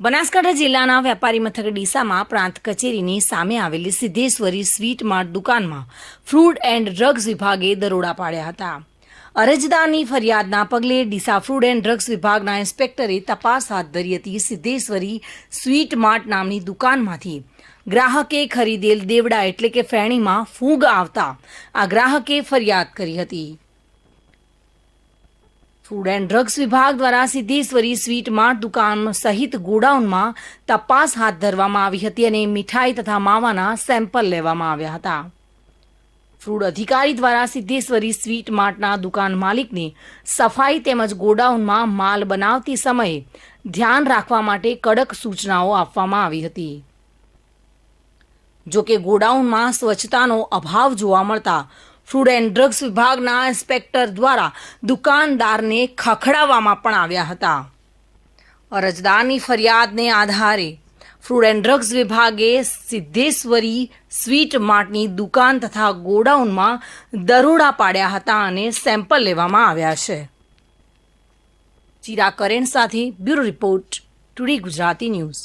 બનાસકાંઠા જિલ્લાના વેપારી મથક ડીસામાં પ્રાંત કચેરીની સામે આવેલી સિદ્ધેશ્વરી સ્વીટ માર્ટ દુકાનમાં ફ્રૂડ એન્ડ ડ્રગ્સ વિભાગે દરોડા પાડ્યા હતા. અરજદારની ફરિયાદના પગલે ડીસા ફૂડ એન્ડ ડ્રગ્સ વિભાગના ઇન્સ્પેક્ટરે તપાસ હાથ ધરી હતી સિદ્ધેશ્વરી સ્વીટ માર્ટ નામની દુકાનમાંથી. ગ્રાહકે ખરીદેલ દેવડા એટલે કે ફેણીમાં ફૂગ આવતા આ ગ્રાહકે ફરિયાદ કરી હતી. ફૂડ એન્ડ ડ્રગ્સ વિભાગ દ્વારા સિદ્ધેશ્વરી સ્વીટ માર્ટ દુકાન સહિત ગોડાઉનમાં તપાસ હાથ ધરવામાં આવી હતી અને મીઠાઈ તથા માવાના સેમ્પલ લેવામાં આવ્યા હતા. ફૂડ અધિકારી દ્વારા સિદ્ધેશ્વરી સ્વીટ માર્ટના દુકાન માલિકને સફાઈ તેમજ ગોડાઉનમાં માલ બનાવતી સમયે ધ્યાન રાખવા માટે કડક સૂચનાઓ આપવામાં આવી હતી. જો કે ગોડાઉનમાં સ્વચ્છતાનો અભાવ જોવા મળતા ફૂડ એન્ડ ડ્રગ્સ વિભાગના ઇન્સ્પેક્ટર દ્વારા દુકાનદારને ખખડાવવામાં પણ આવ્યા હતા. અરજદારની ફરિયાદને આધારે ફૂડ એન્ડ ડ્રગ્સ વિભાગે સિદ્ધેશ્વરી સ્વીટ માર્ટની દુકાન તથા ગોડાઉનમાં દરોડા પાડ્યા હતા અને સેમ્પલ લેવામાં આવ્યા છે. ચિરા કરેણ સાથે bureau report, today Gujarati news.